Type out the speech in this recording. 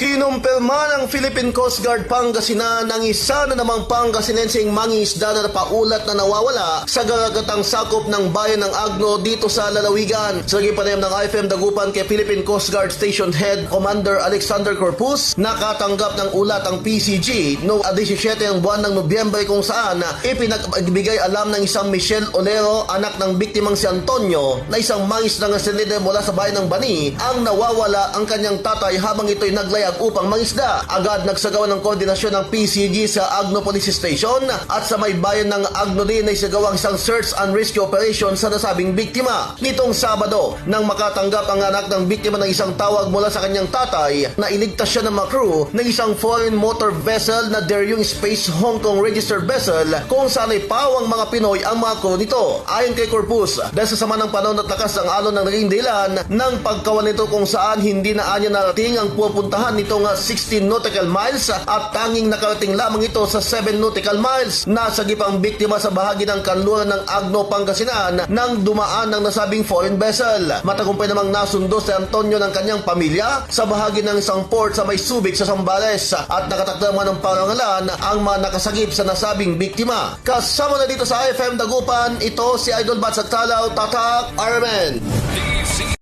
Kinumpirma ng Philippine Coast Guard Pangasinan ang isa na namang Pangasinensing mangingisda na napaulat na nawawala sa garagatang sakop ng bayan ng Agno dito sa Lalawigan. Sa naging panayam ng IFM Dagupan kay Philippine Coast Guard Station Head Commander Alexander Corpus, nakatanggap ng ulat ang PCG noong 17 ng buwan ng Nobyembre kung saan ipinagbigay alam ng isang Michelle Olero, anak ng biktimang si Antonio, na isang mangisda ng silide mula sa bayan ng Bani, ang nawawala ang kanyang tatay habang ito'y naglayag upang mangisda. Agad nagsagawa ng koordinasyon ng PCG sa Agno Police Station at sa may bayan ng Agno din ay sagawang isang search and rescue operation sa nasabing biktima. Nitong Sabado, nang makatanggap ang anak ng biktima ng isang tawag mula sa kanyang tatay na iligtas siya ng mga crew ng isang foreign motor vessel na Daryong Space Hong Kong registered vessel kung saan ay pawang mga Pinoy ang mga crew nito. Ayon kay Corpus, dahil sa sama ng panahon at lakas ng alon ng naging dahilan ng pagkawan nito kung saan hindi na anya narating ang pupuntahan nitong ah, 16 nautical miles at tanging nakarating lamang ito sa 7 nautical miles. Nasagip ang biktima sa bahagi ng kanluran ng Agno, Pangasinan nang dumaan ng nasabing foreign vessel. Matagumpay namang nasundo si Antonio ng kanyang pamilya sa bahagi ng isang port sa may subik sa Sambales at nakatakda naman ng parangalan ang mga nakasagip sa nasabing biktima. Kasama na dito sa IFM Dagupan, ito si Idol Batsag Talaw, Tatak, Armen.